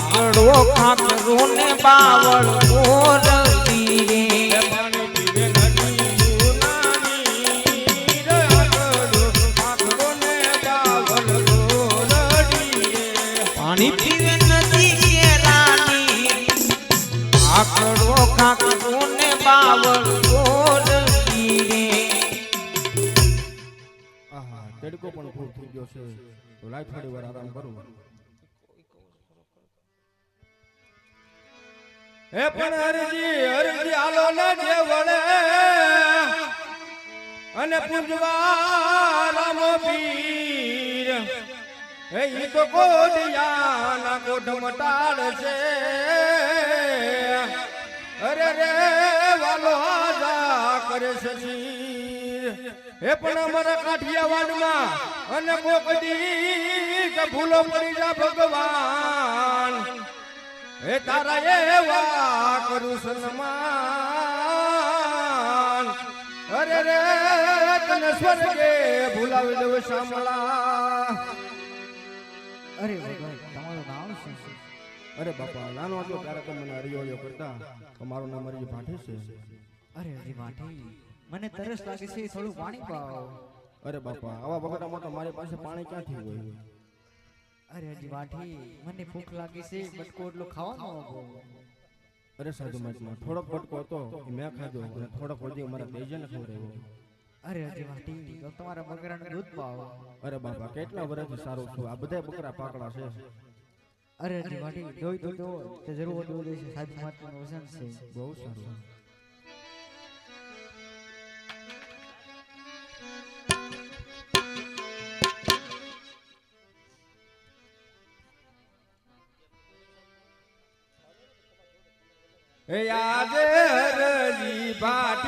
ખાખરો ને બાવળ મોરલી રે પાણી પીવે નદી યુનાની રે આગળ આખરો ને બાવલ ગોરડી રે પાણી ખૂબ થઈ ગયો છે. તો લાય થોડી વાર આરામ કરું. હે પણ હરજી હરજી આલો ને જે વળે અને પૂજવા રામ પીર. હે, ઈ તો કોડિયાના કોઢ મટાડ છે. અરે રે, વાલો આજા કરે શીર. હે, પણ અમારા કાઠિયાવાડમાં અને કોકડી કે ભૂલો પડી જા ભગવાન. હે તારા એવા કરું સન્માન. અરે રે તને સ્વર્ગે ભૂલાવી દઉં શામળા. અરે ભગવાન તમારું નામ શું છે? અરે બાપા નાનો હતો ત્યારે તો મને હરિયોળિયો કરતા તમારું નામ હરિજી ભાઠે છે. અરે હજી માઠી મને તરસ લાગે છે થોડું પાણી પાવો અરે બાપા આવા બગડામાં તો મારી પાસે પાણી ક્યાંથી હોય? અરે હજી માઠી મને ભૂખ લાગી છે બટકો એટલો ખાવાનો આપો અરે સાધુ મહાત્મા થોડોક બટકો હતો મેં ખાધો અને થોડોક વધી મારા તેજને ખવડાવ્યો અરે હજી માઠી તો તમારા બકરાનું દૂધ પાવો. અરે બાપા કેટલા વર્ષથી સારું છું. આ બધા બકરા પાકડા છે. અરે હજી માઠી જોઈ તો જો તે જરૂર દૂધ છે. સાધુ મહાત્માનું વસન છે. બહુ સારું. આજે હરજી ભાટી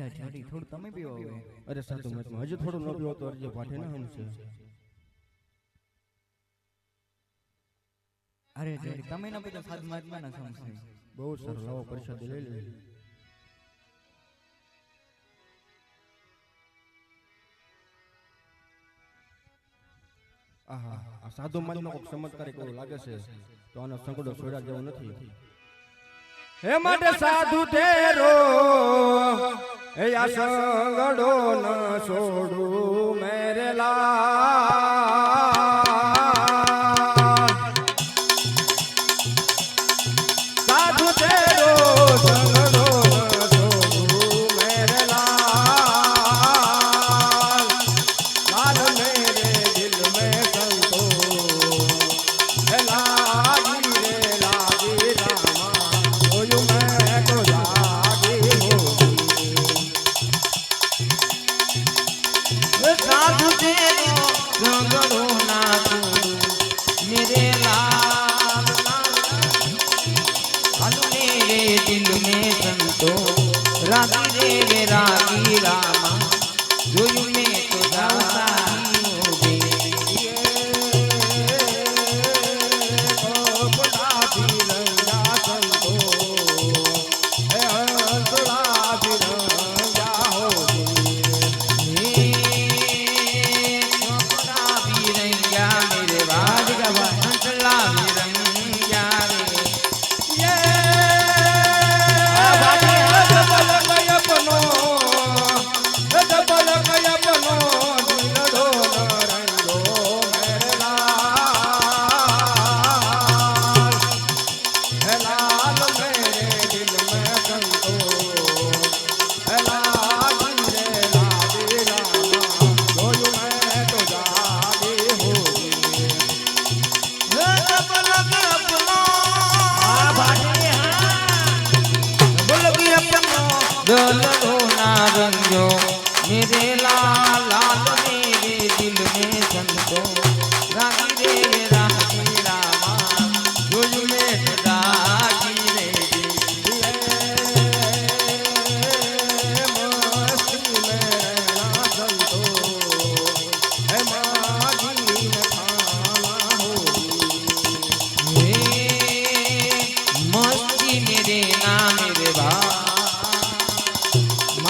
અરે હજી થોડું તમે પીવો અરે સાધુ મત હજુ થોડું ન પીવો તો અરજે પાઠે ના હમશે. અરે હજી તમે ન પીતો સાધુ મહાત્માના સમશે બહુ સારું લાવો પ્રસાદી લઈ લે આહા આ સાધુ મહાત્મા કોઈક ચમત્કાર એવું લાગે છે. તો આનો સંકડો છોડા જેવો નથી. હે માટે સાધુ તેરો હે આ સંગડો ન છોડું સાધુ તેરો ઝઘડો ના છોડું મેરે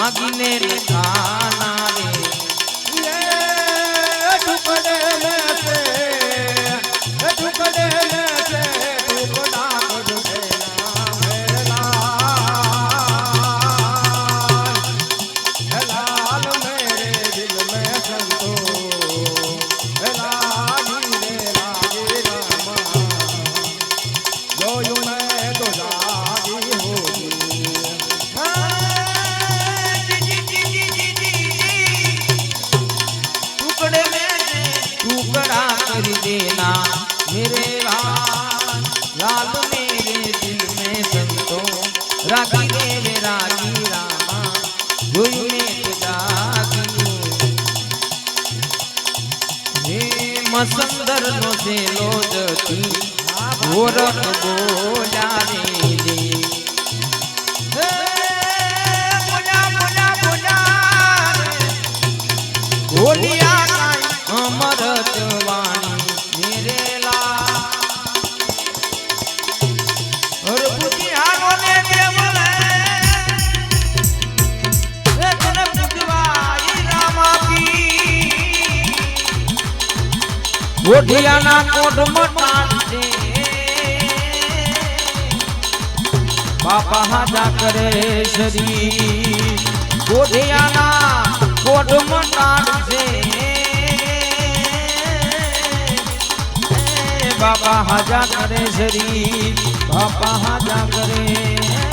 ভাগিনের কা રાખી દેવે રાખી રામા જોઈને મસંદર નો જેલો જતી ગોરખ બોલા રે ગોઠિયાના કોઠમાં ટાણ છે બાપા હાજા કરે શરી ગોઠિયાના કોઠમાં ટાણ છે બાપા હાજા કરે શરી બાપા હાજા કરે